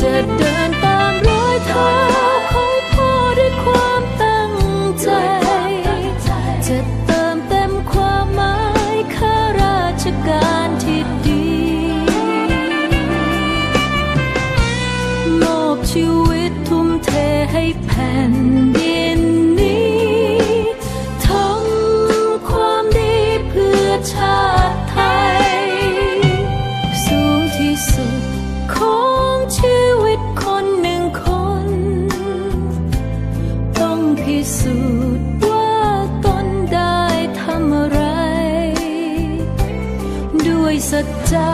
จะเดินตามรอยเท้าของพ่อด้วยความตั้งใจ จะเติมเต็มความหมายข้าราชการที่ดีมอบชีวิตทุ่มเทให้แผ่นดิน จจะ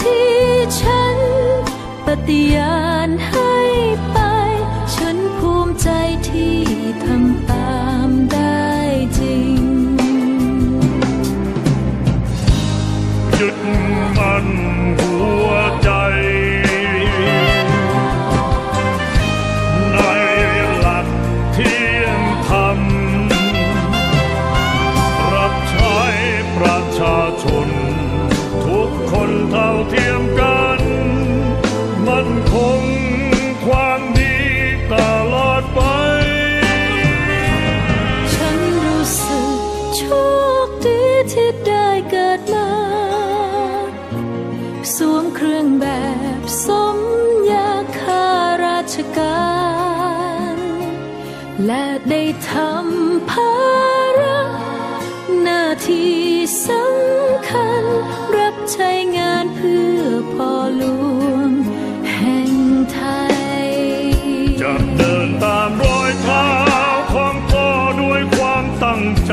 ที่ฉัน ปฏิญาณให้ไป ฉันภูมิใจที่ทำตามได้จริง ยึดมันหัว ทำภาระหน้าที่สำคัญ รับใช้งานเพื่อพ่อหลวงแห่งไทย จะเดินตามรอยเท้าของพ่อด้วยความตั้งใจ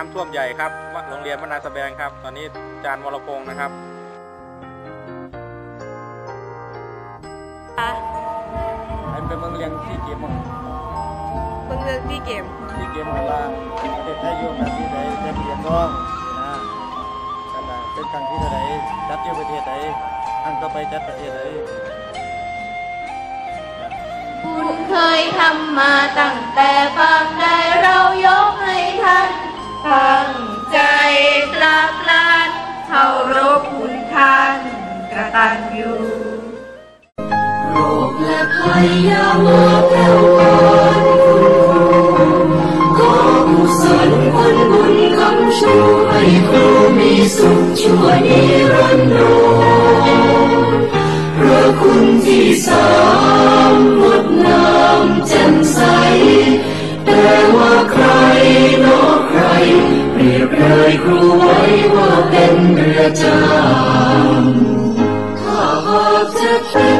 การณ์น้ำท่วมใหญ่ครับโรงเรียนวนาสแบงครับ ตอนนี้อาจารย์วรพงศ์นะครับให้เป็นเมืองเรียนที่เกมมั้งเบิ่งเรื่องพี่เกมที่เกมของว่าประเทศไทยอยู่แบบที่ใดได้เรียนน้องนะนั่นแหละเป็นครั้งที่เท่าไหร่จัดอยู่ประเทศใดครั้งต่อไปจัดประเทศใดคุณเคยทำมาตั้งแต่ฟังได้เรายกให้ท่าน ตั้งใจกราบลานเคารพคุณท่านกระตันอยู่โรคและภัยยามาแผ่วพานขอกุศลผลบุญคำชูให้ครูมีสุขชั่วนิรันดรพระคุณที่สามงดงามแจ่มใสแต่ว่าใครเนอ เปรียบเลยครูไว้ว่าเป็นเรือจางข้าหากจะคิด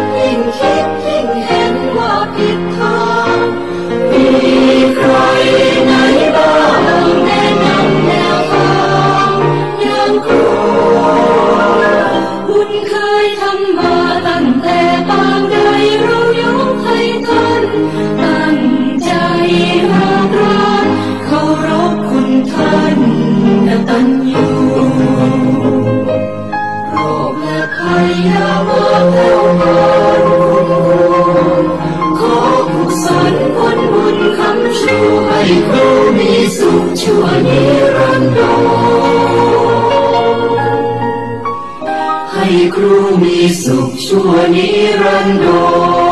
สุขชั่วนิรันดร